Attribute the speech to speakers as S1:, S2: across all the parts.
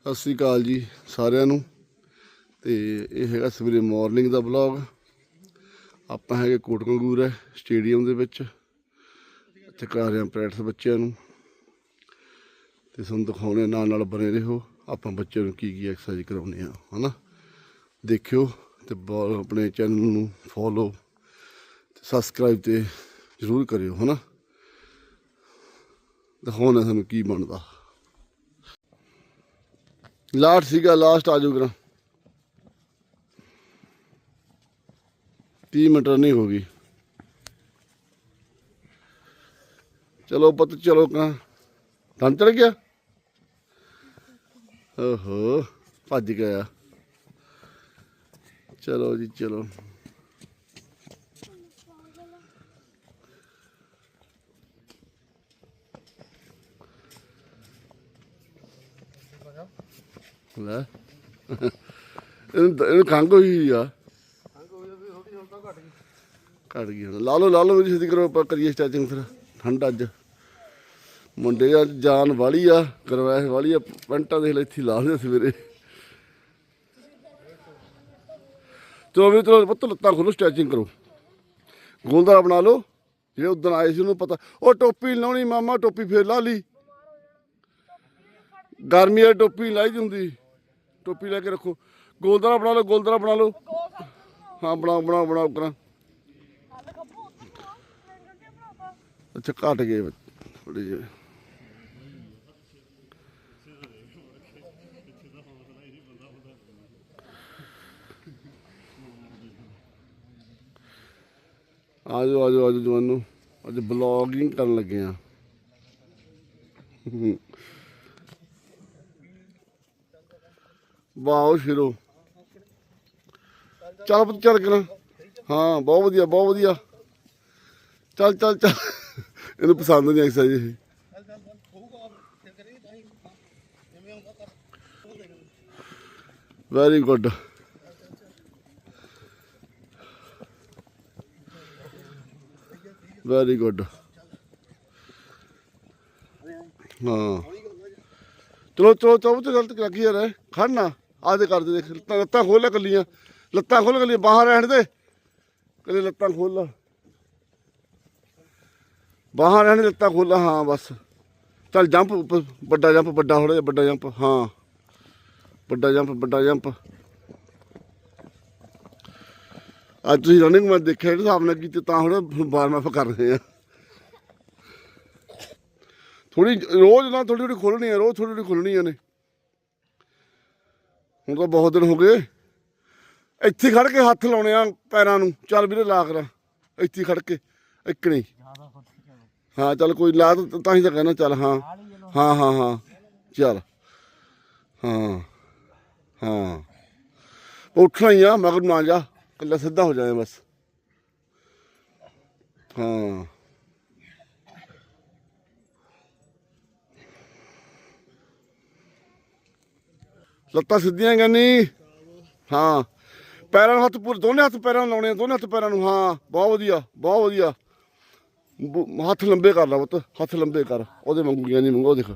S1: ਸਤਿ ਸ੍ਰੀ ਅਕਾਲ ਜੀ ਸਾਰਿਆਂ ਨੂੰ। ਤੇ ਇਹ ਹੈਗਾ ਸਵੇਰੇ ਮਾਰਨਿੰਗ ਦਾ ਵਲੌਗ ਆਪਾਂ ਹੈਗੇ ਕੋਟਕੰਗੂਰ ਹੈ ਸਟੇਡੀਅਮ ਦੇ ਵਿੱਚ। ਇੱਥੇ ਕਰਾ ਰਹੇ ਹਾਂ ਪ੍ਰੈਕਟਿਸ ਬੱਚਿਆਂ ਨੂੰ। ਤੇ ਤੁਹਾਨੂੰ ਦਿਖਾਉਣੇ ਨਾਲ ਨਾਲ ਬਣੇ ਰਹੋ। ਆਪਾਂ ਬੱਚਿਆਂ ਨੂੰ ਕੀ ਕੀ ਐਕਸਰਸਾਈਜ਼ ਕਰਾਉਣੇ ਆ ਹਨਾ? ਦੇਖਿਓ ਤੇ ਬ- ਆਪਣੇ ਚੈਨਲ ਨੂੰ ਫੋਲੋ ਤੇ ਸਬਸਕ੍ਰਾਈਬ ਤੇ ਜ਼ਰੂਰ ਕਰਿਓ, ਹਨਾ? ਦਿਖਾਉਣਾ ਤੁਹਾਨੂੰ ਕੀ ਬਣਦਾ। ਲਾਸਟ ਸੀਗਾ, ਲਾਸਟ ਆ ਜਾਊਗਾ 30 ਮਿੰਟ ਨਹੀਂ ਹੋ ਗਈ। ਚਲੋ ਪੁੱਤ, ਚਲੋ ਕਾ। ਤਾਂ ਚੜ ਗਿਆ? ਓਹੋ, ਭੱਜ ਗਿਆ। ਚਲੋ ਜੀ, ਚਲੋ। ਲੈ ਇਹਨੂੰ ਤਾਂ- ਇਹਨੂੰ ਖੰਗ ਹੋਈ ਆ। ਘਟ ਗਈ ਹੁਣ। ਲਾ ਲਓ ਲਾ ਲਓ ਮੇਰੀ ਛੇਤੀ ਕਰੋ, ਆਪਾਂ ਕਰੀਏ ਸਟੈਚਿੰਗ ਫਿਰ। ਠੰਡ ਅੱਜ। ਮੁੰਡੇ ਆ, ਜਾਨ ਵਾਲੀ ਆ ਕਰਵੈਸ ਵਾਲੀ ਆ, ਪੈਂਟਾਂ ਦੇ ਇੱਥੇ ਲਾ ਲਿਆ ਸਵੇਰੇ। ਚਲੋ ਵੀ ਚਲੋ ਪੁੱਤ, ਲੱਤਾਂ ਖੋਲੋ ਸਟੈਚਿੰਗ ਕਰੋ। ਗੋਲਦਾਰਾ ਬਣਾ ਲਓ। ਜਿਹੜੇ ਉਦੋਂ ਆਏ ਸੀ, ਉਹਨੂੰ ਪਤਾ। ਉਹ ਟੋਪੀ ਨੀ ਲਾਉਣੀ, ਮਾਮਾ, ਟੋਪੀ ਫੇਰ ਲਾ ਲਈ। ਗਰਮੀ ਵਾਲੀ ਟੋਪੀ ਨੀ ਲਾਈ ਦੀ ਹੁੰਦੀ। ਟੋਪੀ ਲੈ ਕੇ ਰੱਖੋ। ਗੋਲਦਾਰਾ ਬਣਾ ਲਓ, ਗੋਲਦਾਰਾ ਬਣਾ ਲਓ। ਹਾਂ ਬਣਾਓ ਬਣਾਓ ਬਣਾਓ ਕਰਾਂ ਅੱਛਾ, ਘਟ ਗਏ ਥੋੜੇ ਜਿਹੇ। ਆਜੋ ਆਜੋ ਆਜੋ ਜਵਾਨੋ। ਅੱਜ ਬਲੌਗਿੰਗ ਕਰਨ ਲੱਗੇ ਆ। ਵਾਓ ਸ਼ਿਰੋ। ਚੱਲ ਪੁੱਤ, ਚੱਲ ਕੇ ਹਾਂ, ਬਹੁਤ ਵਧੀਆ ਬਹੁਤ ਵਧੀਆ। ਚੱਲ ਚੱਲ ਚੱਲ। ਇਹਨੂੰ ਪਸੰਦ ਨਹੀਂ ਐਕਸਰਸਾਈਜ਼ ਇਹ। ਵੈਰੀ ਗੁੱਡ ਵੈਰੀ ਗੁੱਡ ਹਾਂ। ਚਲੋ ਚਲੋ ਚਲੋ ਤੇ ਗਲਤ ਲੱਗੀ ਯਾਰ ਖੜਨਾ ਆਹ ਤੇ ਕਰਦੇ ਦੇਖ, ਲੱਤਾਂ ਲੱਤਾਂ ਖੋਲ ਲੈ ਕੱਲੀਆਂ। ਲੱਤਾਂ ਖੋਲ ਕੱਲੀਆਂ, ਬਾਹਰ ਰਹਿਣ ਦੇ। ਕੱਲੇ ਲੱਤਾਂ ਖੋਲ ਲਾ। ਬਾਹਰ ਰਹਿਣ ਲੱਤਾਂ ਖੋਲ ਹਾਂ ਬਸ। ਚੱਲ ਜੰਪ ਵੱਡਾ ਜੰਪ, ਵੱਡਾ ਥੋੜਾ ਜਿਹਾ ਵੱਡਾ ਜੰਪ, ਹਾਂ। ਵੱਡਾ ਜੰਪ ਵੱਡਾ ਜੰਪ। ਅੱਜ ਤੁਸੀਂ ਰਨਿੰਗ ਮੈਂ ਦੇਖਿਆ ਜਿਹੜੇ ਹਿਸਾਬ ਨਾਲ ਕੀਤੀ, ਤਾਂ ਹੁਣ ਬਾਰ ਮੈਂ ਕਰ ਰਹੇ ਆ। ਥੋੜੀ ਰੋਜ਼ ਨਾ ਥੋੜੀ ਥੋੜੀ ਖੋਲਣੀ ਹੈ ਰੋਜ਼ ਥੋੜੀ ਥੋੜੀ ਖੋਲਣੀ ਹੈ ਨੇ। ਹੁਣ ਤਾਂ ਬਹੁਤ ਦਿਨ ਹੋ ਗਏ। ਇੱਥੇ ਖੜ ਕੇ ਹੱਥ ਲਾਉਣੇ ਆ ਪੈਰਾਂ ਨੂੰ। ਚੱਲ ਵੀਰੇ ਲਾ ਕਰਾਂ। ਇੱਥੇ ਖੜ ਕੇ। ਇੱਕ ਨਹੀਂ। ਹਾਂ, ਚੱਲ ਕੋਈ ਲਾ ਤਾਂ ਤਾਂ ਹੀ ਤਾਂ ਕਹਿਣਾ, ਚੱਲ ਹਾਂ। ਹਾਂ ਹਾਂ ਹਾਂ। ਚੱਲ। ਹਾਂ। ਹਾਂ। ਉੱਠਣਾ ਹੀ ਆ ਮਗਰ ਨਾ ਜਾ। ਕੱਲਾ ਸਿੱਧਾ ਹੋ ਜਾਏ ਬਸ। ਹਾਂ। ਲੱਤਾਂ ਸਿੱਧੀਆਂ ਕਰਨੀ ਹਾਂ। ਪੈਰਾਂ ਨੂੰ ਹੱਥ ਪੂਰੇ ਦੋਨੇ ਹੱਥ ਪੈਰਾਂ ਨੂੰ ਲਾਉਣੇ ਆ, ਦੋਨੇ ਹੱਥ ਪੈਰਾਂ ਨੂੰ। ਹਾਂ ਬਹੁਤ ਵਧੀਆ ਬਹੁਤ ਵਧੀਆ। ਹੱਥ ਲੰਬੇ ਕਰ ਲਾ ਪੁੱਤ ਹੱਥ ਲੰਬੇ ਕਰ। ਉਹਦੇ ਮੰਗੂਆਂ ਨਹੀਂ ਮੰਗੋ ਦੇਖ।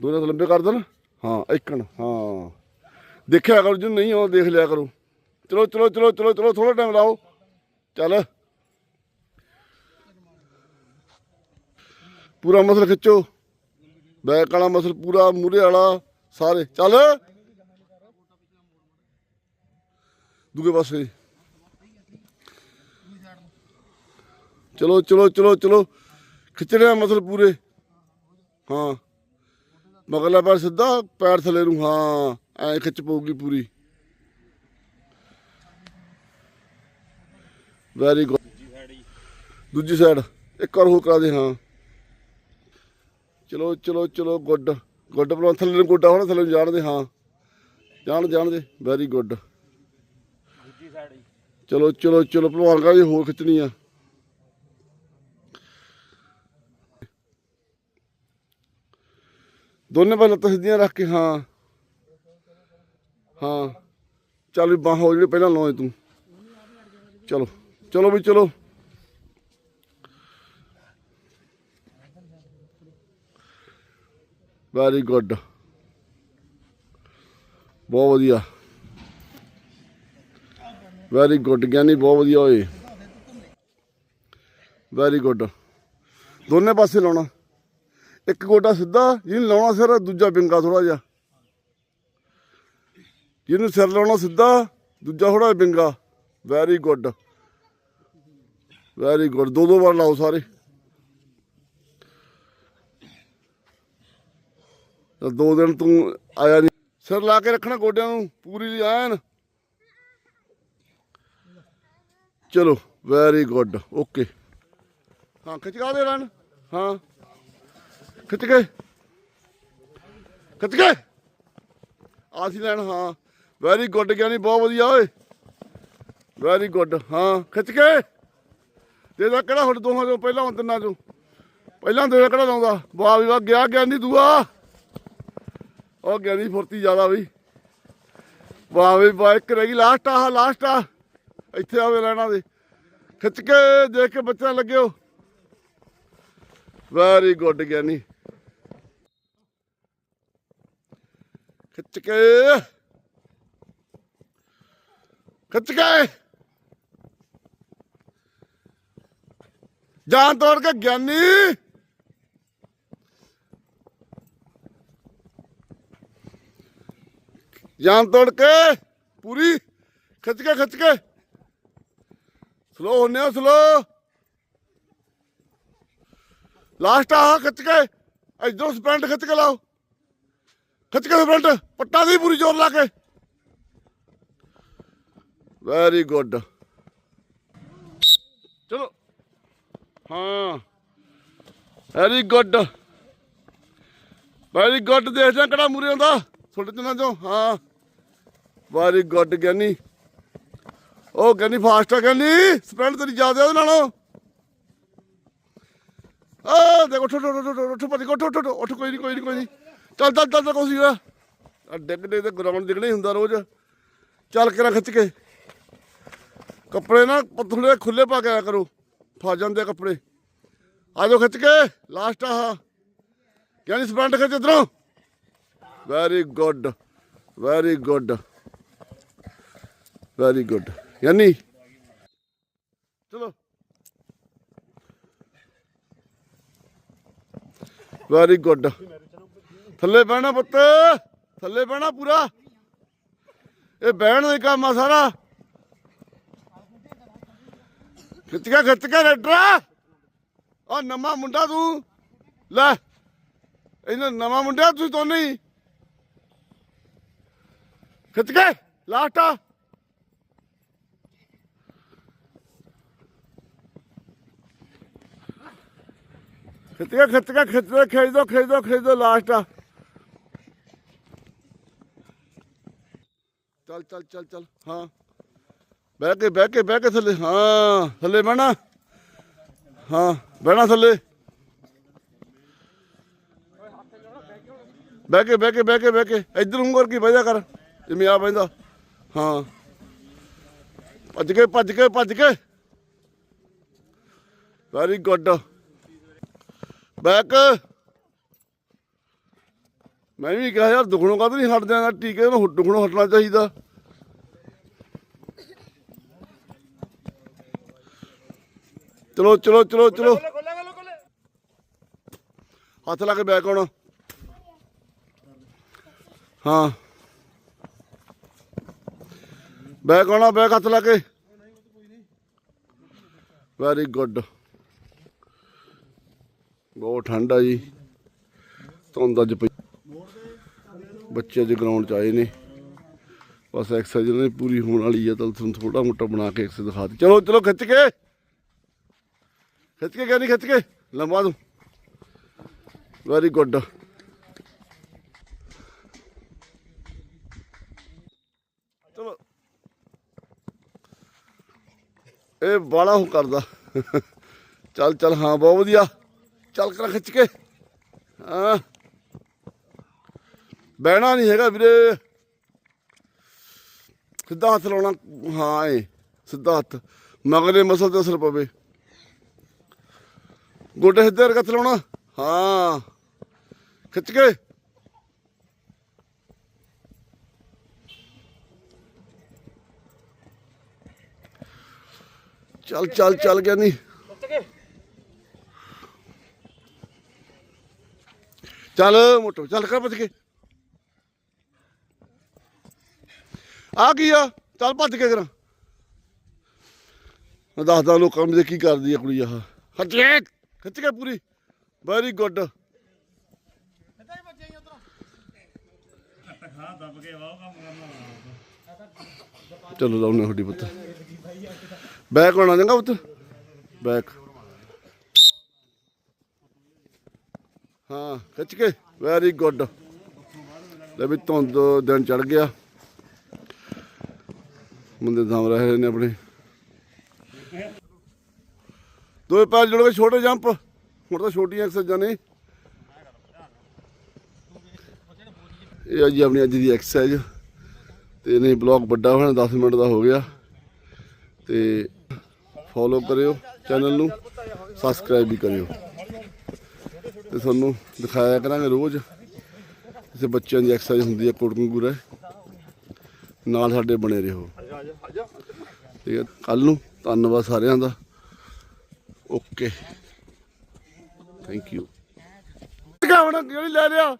S1: ਦੋਨੇ ਹੱਥ ਲੰਬੇ ਕਰ ਦੇਣ। ਹਾਂ ਇੱਕਣ ਹਾਂ। ਦੇਖਿਆ ਕਰੋ ਜੇ ਨਹੀਂ ਉਹ ਦੇਖ ਲਿਆ ਕਰੋ। ਚਲੋ ਚਲੋ ਚਲੋ ਚਲੋ ਚਲੋ ਥੋੜਾ ਟਾਈਮ ਲਾਓ। ਚੱਲ। ਪੂਰਾ ਮਸਲ ਖਿੱਚੋ। ਬੈਕ ਵਾਲਾ ਮਸਲ ਪੂਰਾ ਮੂਰੇ ਵਾਲਾ। ਸਾਰੇ। ਚੱਲ। ਦੂਗੇ ਪਾਸੇ। ਚਲੋ ਚਲੋ ਚਲੋ ਚਲੋ। ਖਿੱਚਣਾ ਮਤਲਬ ਪੂਰੇ। ਹਾਂ। ਮਗਲਾ ਪੈਰ ਸਿੱਧਾ, ਪੈਰ ਥੱਲੇ ਨੂੰ। ਹਾਂ, ਐ ਖਿੱਚ ਪਊਗੀ ਪੂਰੀ। ਵੈਰੀ ਗੁੱਡ ਦੂਜੀ ਸਾਈਡ ਇੱਕ ਵਾਰ ਹੋਰ ਕਰਾ ਦੇ, ਹਾਂ। ਚਲੋ ਚਲੋ ਚਲੋ, ਗੁੱਡ। ਗੁੱਡ ਬਲੋ ਥੱਲੇ ਨੂੰ ਗੋਡਾ ਹੋਣਾ, ਥੱਲੇ ਨੂੰ ਜਾਣ ਹਾਂ। ਜਾਣ ਜਾਣ ਵੈਰੀ ਗੁੱਡ ਚਲੋ ਚਲੋ ਚਲੋ, ਭਲਵਾਨ ਕਾ ਹੋਰ ਖਿੱਚਣੀ ਆ। ਦੋਨੇ ਪਾਸੇ ਲੱਤਾਂ ਰੱਖ ਕੇ, ਹਾਂ। ਹਾਂ। ਚੱਲ ਵੀ ਬਾਹਾਂ ਜਿਹੜੇ ਪਹਿਲਾਂ ਲਾਉਣੇ ਤੂੰ। ਚਲੋ ਚਲੋ ਵੀ ਚਲੋ। ਵੈਰੀ ਗੁੱਡ ਬਹੁਤ ਵਧੀਆ। ਵੈਰੀ ਗੁੱਡ ਗਿਆਨੀ ਬਹੁਤ ਵਧੀਆ ਹੋਏ ਵੈਰੀ ਗੁੱਡ ਦੋਨੇ ਪਾਸੇ ਲਾਉਣਾ। ਇੱਕ ਗੋਡਾ ਸਿੱਧਾ, ਜਿਹਨੂੰ ਲਾਉਣਾ ਸਿਰ, ਦੂਜਾ ਬਿੰਗਾ ਥੋੜਾ ਜਿਹਾ। ਜਿਹਨੂੰ ਸਿਰ ਲਾਉਣਾ ਸਿੱਧਾ, ਦੂਜਾ ਥੋੜਾ ਬਿੰਗਾ। ਵੈਰੀ ਗੁੱਡ ਵੈਰੀ ਗੁੱਡ ਦੋ ਦੋ ਵਾਰ ਲਾਓ ਸਾਰੇ। ਤਾਂ ਦੋ ਦਿਨ ਤੂੰ ਆਇਆ ਨਹੀਂ ਸਿਰ ਲਾ ਕੇ ਰੱਖਣਾ ਗੋਡਿਆਂ ਨੂੰ, ਪੂਰੀ ਐਨ। ਚਲੋ ਵੈਰੀ ਗੁੱਡ ਓਕੇ ਹਾਂ, ਖਿੱਚ ਦੇ ਰਨ। ਹਾਂ। ਖਿੱਚ ਕੇ। ਖਿੱਚ ਕੇ। ਆਸੀ ਲੈਣ, ਹਾਂ। ਵੈਰੀ ਗੁੱਡ ਗਿਆਨੀ, ਬਹੁਤ ਵਧੀਆ, ਓਏ। ਵੈਰੀ ਗੁੱਡ ਹਾਂ। ਖਿੱਚ ਕੇ। ਦੇ ਦਾ ਕਿਹੜਾ ਹੁਣ ਦੋਹਾਂ ਚੋਂ, ਪਹਿਲਾਂ ਹੁਣ ਤਿੰਨਾਂ ਚੋਂ। ਪਹਿਲਾਂ ਦੇ ਦਾ ਕਿਹੜਾ ਲਾਉਂਦਾ? ਵਾਹ ਵੀ ਵਾਹ, ਗਿਆ ਗਿਆਨੀ ਦੂਆ। ਉਹ ਗਿਆਨੀ ਫੁਰਤੀ ਜ਼ਿਆਦਾ ਬਈ। ਵਾਹ ਵੀ ਵਾਹ, ਇੱਕ ਰਹਿ ਗਈ ਲਾਸਟ ਆ ਲਾਸਟ ਆ। ਇੱਥੇ ਆਵੇ ਲੈਣਾ ਦੇ ਖਿੱਚ ਕੇ ਦੇਖ ਕੇ ਬੱਚਾ ਲੱਗਿਓ। ਵੈਰੀ ਗੁੱਡ ਗਿਆਨੀ। ਖਿੱਚ ਕੇ। ਖਿੱਚ ਕੇ। ਜਾਨ ਤੋੜ ਕੇ ਗਿਆਨੀ। ਜਾਨ ਤੋੜ ਕੇ ਪੂਰੀ ਖਿੱਚ ਕੇ ਖਿੱਚ ਕੇ। ਸਲੋ ਹੁੰਨੇ ਹੋ ਸਲੋ ਲਾਸਟ ਆ ਖਿੱਚ ਕੇ, ਇਧਰੋਂ ਸਪ੍ਰਿੰਟ ਖਿੱਚ ਕੇ ਲਾਓ। ਖਿੱਚ ਕੇ ਸਪ੍ਰਿੰਟ ਪੱਟਾ ਦੀ ਪੂਰੀ ਜ਼ੋਰ ਲਾ ਕੇ। ਵੈਰੀ ਗੁੱਡ ਚਲੋ। ਹਾਂ। ਵੈਰੀ ਗੁੱਡ ਵੈਰੀ ਗੁੱਡ ਦੇਖਦੇ ਕਿਹੜਾ ਮੂਰੇ ਹੁੰਦਾ ਸੁੱਟ ਤਿੰਨਾਂ ਚੋਂ। ਹਾਂ। ਵੈਰੀ ਗੁੱਡ ਗਿਆਨੀ ਉਹ ਗਿਆਨੀ ਫਾਸਟ ਆ ਗਿਆਨੀ ਸਪ੍ਰਿੰਟ ਤੇਰੀ ਜ਼ਿਆਦਾ ਉਹਦੇ ਨਾਲੋਂ। ਆ, ਦੇਖੋ, ਉੱਠ ਉੱਠ ਉੱਠ ਉੱਠ ਉੱਠ ਉੱਠ ਉੱਠ ਉੱਠ ਕੋਈ ਨਹੀਂ ਕੋਈ ਨਹੀਂ ਕੋਈ ਨਹੀਂ ਚੱਲ ਚੱਲ ਚੱਲ ਕੋਈ ਸੀਗਾ ਆ ਡਿੱਗ ਤੇ ਗਰਾਊਂਡ ਦਿਖਣਾ ਹੀ ਹੁੰਦਾ ਰੋਜ਼। ਚੱਲ ਕੇ ਨਾ ਖਿੱਚ ਕੇ। ਕੱਪੜੇ ਨਾ ਥੋੜੇ ਖੁੱਲੇ ਪਾ ਕੇ ਆਇਆ ਕਰੋ। ਫਸ ਜਾਂਦੇ ਕੱਪੜੇ। ਆ ਜਾਓ ਖਿੱਚ ਕੇ। ਲਾਸਟ ਆਹ। ਯਾਨੀ ਸਪੰਡ ਖਿੱਚ ਇਧਰੋਂ। Very good very good very good ਯਾਨੀ ਚਲੋ ਵੈਰੀ ਗੁੱਡ ਥੱਲੇ ਬਹਿਣਾ ਪੁੱਤ ਥੱਲੇ ਬਹਿਣਾ ਪੂਰਾ ਇਹ ਬਹਿਣ ਦਾ ਕੰਮ ਆ ਸਾਰਾ ਖਿੱਚ ਕੇ ਖਿੱਚ ਕੇ ਰੈਡਰਾ ਆ ਨਵਾਂ ਮੁੰਡਾ ਤੂੰ ਲੈ ਇਹਨਾਂ ਨਵਾਂ ਮੁੰਡਾ ਤੁਸੀਂ ਦੋਨੇ ਨਹੀਂ ਖਿੱਚ ਕੇ ਲਾਸਟ ਆ ਖਿੱਚ ਕੇ ਖਿੱਚ ਕੇ ਖਿੱਚ ਕੇ, ਖਿੱਚ ਦੋ ਖਿੱਚ ਦੋ ਖਿੱਚ ਦੋ ਲਾਸਟ ਆ। ਚੱਲ ਚੱਲ ਚੱਲ ਚੱਲ, ਹਾਂ। ਬਹਿ ਕੇ ਬਹਿ ਕੇ ਬਹਿ ਕੇ ਥੱਲੇ, ਹਾਂ, ਥੱਲੇ ਬਹਿਣਾ। ਹਾਂ, ਬਹਿਣਾ ਥੱਲੇ। ਬਹਿ ਕੇ ਬਹਿ ਕੇ ਬਹਿ ਕੇ ਬਹਿ ਕੇ, ਇੱਧਰ ਉਂਗਰ ਕੀ ਬਹਿ ਕਰ, ਜਿਵੇਂ ਆ ਬਹਿੰਦਾ ਹਾਂ। ਭੱਜ ਕੇ ਭੱਜ ਕੇ ਭੱਜ ਕੇ। Very good back. ਮੈਂ ਵੀ ਕਿਹਾ ਯਾਰ ਦੁਖਣੋਂ ਕਦ ਨਹੀਂ ਹਟਦੇ ਆ ਟੀਕੇ ਨੂੰ ਦੁਖਣੋਂ ਹਟਣਾ ਚਾਹੀਦਾ। ਚਲੋ ਚਲੋ ਚਲੋ ਚਲੋ। ਹੱਥ ਲਾ ਕੇ ਬੈਕ ਆਉਣਾ ਹਾਂ। ਬੈਕ ਆਉਣਾ ਬੈਕ ਹੱਥ ਲਾ ਕੇ। ਵੈਰੀ ਗੁੱਡ ਬਹੁਤ ਠੰਡ ਆ ਜੀ। ਧੁੰਦ ਅੱਜ ਪਈ। ਬੱਚੇ ਅੱਜ ਗਰਾਊਂਡ ਚ ਆਏ ਨੇ। ਬਸ ਐਕਸਰਸਾਈਜ਼ ਉਹਨਾਂ ਦੀ ਪੂਰੀ ਹੋਣ ਵਾਲੀ ਆ ਤਾਂ ਤੁਹਾਨੂੰ ਥੋੜਾ ਮੋਟਾ ਬਣਾ ਕੇ ਐਕਸਰਸਾਈਜ਼ ਦਿਖਾ ਦੇ ਚਲੋ ਚਲੋ, ਖਿੱਚ ਕੇ। ਖਿੱਚ ਕੇ ਕਹਿੰਦੀ ਖਿੱਚ ਕੇ। ਲੰਬਾ ਦੂੰ ਵੈਰੀ ਗੁੱਡ ਚਲੋ। ਇਹ ਬਾਲਾ ਹੋ ਕਰਦਾ। ਚੱਲ ਚੱਲ, ਹਾਂ, ਬਹੁਤ ਵਧੀਆ। ਚੱਲ ਕਰ ਖਿੱਚ ਕੇ। ਹਾਂ। ਬਹਿਣਾ ਨਹੀਂ ਹੈਗਾ ਵੀਰੇ। ਸਿੱਧਾ ਹੱਥ ਲਾਉਣਾ। ਹਾਂ ਏ, ਸਿੱਧਾ ਹੱਥ। ਮਗਲੇ ਮਸਲ ਤੇ ਅਸਰ ਪਵੇ। ਗੋਡੇ ਸਿੱਧੇ ਰੱਖ ਲਾਉਣਾ। ਹਾਂ। ਖਿੱਚ ਕੇ। ਚੱਲ ਚੱਲ ਚੱਲ ਗਿਆ ਨਹੀਂ ਚੱਲ ਮੋਟੋ, ਚੱਲ ਕਰ ਭੱਜ ਕੇ। ਆ ਕੀ ਆ? ਚੱਲ ਭੱਜ ਕੇ ਕਰਾਂ ਮੈਂ ਦੱਸਦਾ ਲੋਕਾਂ ਨੂੰ ਵੀ ਕੀ ਕਰਦੀ ਆ ਕੁੜੀ ਆਹ। ਖਿੱਚ ਕੇ ਖਿੱਚ ਕੇ ਪੂਰੀ। ਵੈਰੀ ਗੁੱਡ ਚਲੋ ਲਾਉਣੇ ਤੁਹਾਡੀ ਪੁੱਤ। ਬੈਕ ਹੋਣਾ ਚੰਗਾ ਪੁੱਤ। ਬੈਕ। ਹਾਂ, ਖਿੱਚ ਕੇ। ਵੈਰੀ ਗੁੱਡ ਲੈ ਵੀ ਧੁੰਦ ਦਿਨ ਚੜ ਗਿਆ। ਮੁੰਡੇ ਦਮ ਰਹੇ ਨੇ ਆਪਣੇ। ਦੋਵੇਂ ਪੈਰ ਜੁੜ ਕੇ ਛੋਟੇ ਜੰਪ। ਹੁਣ ਤਾਂ ਛੋਟੀਆਂ ਐਕਸਰਸਾਈਜ਼ਾਂ ਨੇ। ਇਹ ਆ ਜੀ ਆਪਣੀ ਅੱਜ ਦੀ ਐਕਸਰਸਾਈਜ਼ ਤੇ ਨਹੀਂ ਬਲੌਗ ਵੱਡਾ ਹੋਣਾ 10 ਮਿੰਟ ਦਾ ਹੋ ਗਿਆ। ਤੇ ਫੋਲੋ ਕਰਿਓ ਚੈਨਲ ਨੂੰ। ਸਬਸਕ੍ਰਾਈਬ ਵੀ ਕਰਿਓ। ਤੇ ਤੁਹਾਨੂੰ ਦਿਖਾਇਆ ਕਰਾਂਗੇ ਰੋਜ਼। ਜਿਵੇਂ ਬੱਚਿਆਂ ਦੀ ਐਕਸਰਸਾਈਜ਼ ਹੁੰਦੀ ਹੈ ਕੋਟਕੰਗੂਰਾ ਨਾਲ ਸਾਡੇ ਬਣੇ ਰਹੋ। ਠੀਕ ਹੈ ਕੱਲ ਨੂੰ ਧੰਨਵਾਦ ਸਾਰਿਆਂ ਦਾ। ਓਕੇ। ਥੈਂਕ ਯੂ ਹੁਣ ਕਿਹੜੀ ਲੈ ਲਿਆ?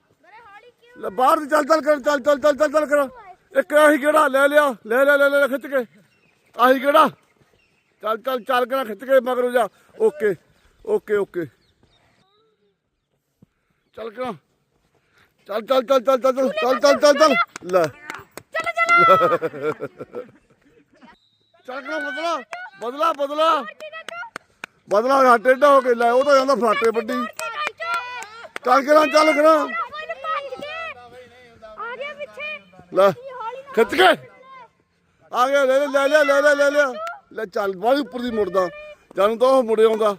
S1: ਲੈ ਬਾਹਰ ਦੀ ਚੱਲ ਚੱਲ ਕਰ, ਚੱਲ ਚੱਲ ਚੱਲ ਚੱਲ ਚੱਲ ਕਰ। ਇੱਕ ਆਹੀ ਕਿਹੜਾ? ਲੈ ਲਿਆ, ਲੈ ਲੈ ਲੈ ਲੈ ਖਿੱਚ ਕੇ। ਆਹੀ ਕਿਹੜਾ? ਚੱਲ ਚੱਲ ਚੱਲ ਕੇ ਖਿੱਚ ਕੇ ਮਗਰ ਜਾ। Okay okay okay. ਚੱਲ ਕਰਾਂ ਚੱਲ ਚੱਲ ਚੱਲ ਚੱਲ ਚੱਲ ਚੱਲ ਚੱਲ ਚੱਲ ਚੱਲ ਲੈ ਚੱਲ ਕਰਾਂ ਬਦਲਾ ਬਦਲਾ ਬਦਲਾ ਬਦਲਾ ਗਾ ਟੇਢਾ ਹੋ ਕੇ ਲੈ ਉਹ ਤਾਂ ਜਾਂਦਾ ਫਾਟੇ ਵੱਡੀ ਚੱਲ ਕਰਾਂ ਚੱਲ ਕਰਾਂ ਲੈ ਖਿੱਚ ਕੇ ਆ ਗਿਆ ਲੈ ਲੈ ਲੈ ਲੈ ਲੈ ਲੈ ਲੈ ਚੱਲ ਬਾਹਲੀ ਉੱਪਰ ਦੀ ਮੁੜਦਾ ਜਾਨੂੰ ਤਾਂ ਉਹ ਮੁੜੇ ਆਉਂਦਾ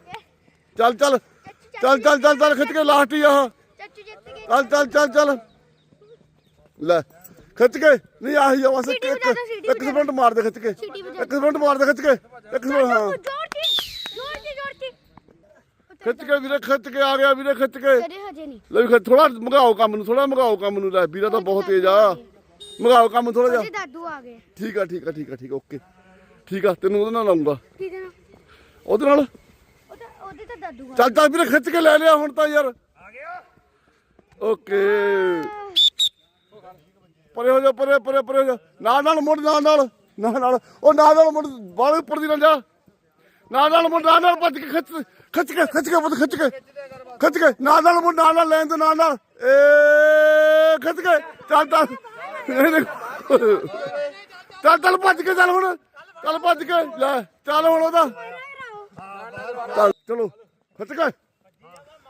S1: ਚੱਲ ਚੱਲ ਚੱਲ ਚੱਲ ਚੱਲ ਚੱਲ ਖਿੱਚ ਕੇ ਲਾਸਟ ਹੀ
S2: ਗਏ
S1: ਚੱਲ ਚੱਲ ਚੱਲ ਚੱਲ। ਲੈ ਖਿੱਚ ਕੇ। ਨਹੀਂ ਆਹੀ ਆ ਬਸ ਇੱਕ ਇੱਕ ਸਕਿੰਟ ਮਾਰ ਦੇ ਖਿੱਚ ਕੇ। ਇੱਕ ਸਕਿੰਟ ਮਾਰ ਦੇ ਖਿੱਚ ਕੇ। ਇੱਕ ਸਕਿੰਟ ਹਾਂ। ਖਿੱਚ ਕੇ ਵੀਰੇ ਖਿੱਚ ਕੇ ਆ ਗਿਆ ਵੀਰੇ ਖਿੱਚ ਕੇ। ਲੈ ਵੀ ਥੋੜਾ ਮਗਾਓ ਕੰਮ ਨੂੰ ਥੋੜਾ ਮਗਾਓ ਕੰਮ ਨੂੰ ਲੈ। ਵੀਰਾ ਤਾਂ ਬਹੁਤ ਤੇਜ਼ ਆ। ਮਗਾਓ ਕੰਮ ਥੋੜਾ ਜਿਹਾ।
S2: ਦਾਦੂ ਆ ਗਏ।
S1: ਠੀਕ ਆ ਠੀਕ ਆ ਠੀਕ ਆ ਠੀਕ ਓਕੇ। ਠੀਕ ਆ ਤੈਨੂੰ ਉਹਦੇ ਨਾਲ ਲਾਉਂਗਾ ਉਹਦੇ ਨਾਲ?
S2: ਉਹਦਾ ਤਾਂ ਦਾਦੂ ਆ
S1: ਚੱਲ ਚੱਲ ਵੀਰੇ ਖਿੱਚ ਕੇ ਲੈ ਲਿਆ ਹੁਣ ਤਾਂ ਯਾਰ। ਓਕੇ। ਪਰੇ ਹੋ ਜਾ, ਪਰੇ ਪਰੇ ਪਰੇ ਹੋ ਜਾ। ਨਾਲ ਨਾਲ ਮੁੜ, ਨਾਲ ਨਾਲ ਨਾਲ ਨਾਲ। ਉਹ ਨਾਲ ਨਾਲ ਮੁੜ ਬਾਲੇ ਉੱਪਰ ਦੀ ਨਾ ਜਾ ਨਾਲ ਨਾਲ ਮੁੜ, ਨਾਲ ਨਾਲ ਭੱਜ ਕੇ ਖਿੱਚ ਖਿੱਚ ਕੇ ਖਿੱਚ ਕੇ ਪੁੱਤ, ਖਿੱਚ ਕੇ। ਖਿੱਚ ਕੇ। ਨਾਲ ਨਾਲ ਮੁੜ, ਨਾਲ ਨਾਲ ਲੈਣ ਤੇ ਨਾਲ ਨਾਲ। ਏ, ਖਿੱਚ ਕੇ। ਚੱਲ ਚੱਲ। ਚੱਲ ਚੱਲ ਭੱਜ ਕੇ, ਚੱਲ ਹੁਣ। ਚੱਲ ਭੱਜ ਕੇ। ਲੈ, ਚੱਲ ਹੁਣ ਉਹਦਾ। ਚੱਲ। ਚਲੋ, ਖਿੱਚ ਕੇ।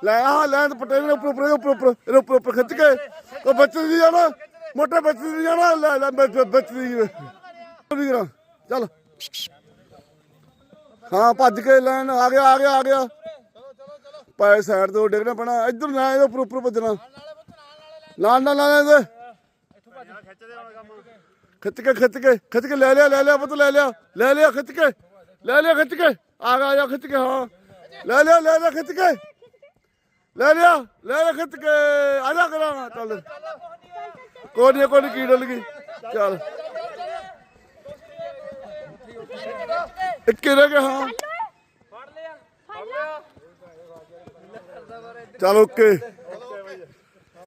S1: ਲੈ ਆ ਲੈ ਤੇ ਪਟੇ ਉੱਪਰ ਉੱਪਰ ਉੱਪਰ ਉੱਪਰ, ਇਹਦੇ ਉੱਪਰ ਉੱਪਰ ਖਿੱਚ ਕੇ। ਉਹ ਬੱਚੇ ਦੀ ਜਾਣਾ, ਮੋਟੇ ਬੱਚੇ ਦੀ ਜਾਣਾ, ਲੈ ਲੈ ਬੱਚੇ ਦੀ ਵੀ ਕਰਾਂ ਚੱਲ। ਹਾਂ, ਭੱਜ ਕੇ ਲੈਣ, ਆ ਗਿਆ ਆ ਗਿਆ ਆ ਗਿਆ। ਪਾਏ ਸਾਈਡ ਤੋਂ ਡਿੱਗਣਾ ਪੈਣਾ, ਇੱਧਰ ਨਾ ਇਹਦੇ ਉੱਪਰ ਉੱਪਰ ਭੱਜਣਾ ਨਾਲ ਨਾਲ ਨਾਲ ਇਹਦੇ ਖਿੱਚ ਕੇ ਖਿੱਚ ਕੇ ਖਿੱਚ ਕੇ, ਲੈ ਲਿਆ ਲੈ ਲਿਆ ਪੁੱਤ, ਲੈ ਲਿਆ। ਲੈ ਲਿਆ, ਖਿੱਚ ਕੇ, ਲੈ ਲਿਆ, ਖਿੱਚ ਕੇ। ਆ ਗਿਆ, ਆ ਖਿੱਚ ਕੇ, ਹਾਂ। ਲੈ ਲਿਆ ਲੈ ਲਿਆ, ਖਿੱਚ ਕੇ। ਲੈ ਲਿਆ ਲੈ ਲਿਆ ਖਿੱਚ ਕੇ, ਆ ਜਾ ਕਰਾਂ ਚੱਲ। ਕੋਈ ਨੀ, ਕੋਈ ਕੀ ਡਲ ਗਈ। ਚੱਲ। ਇੱਕੇ ਰਹਿ ਗਿਆ, ਹਾਂ। ਚੱਲ, ਓਕੇ।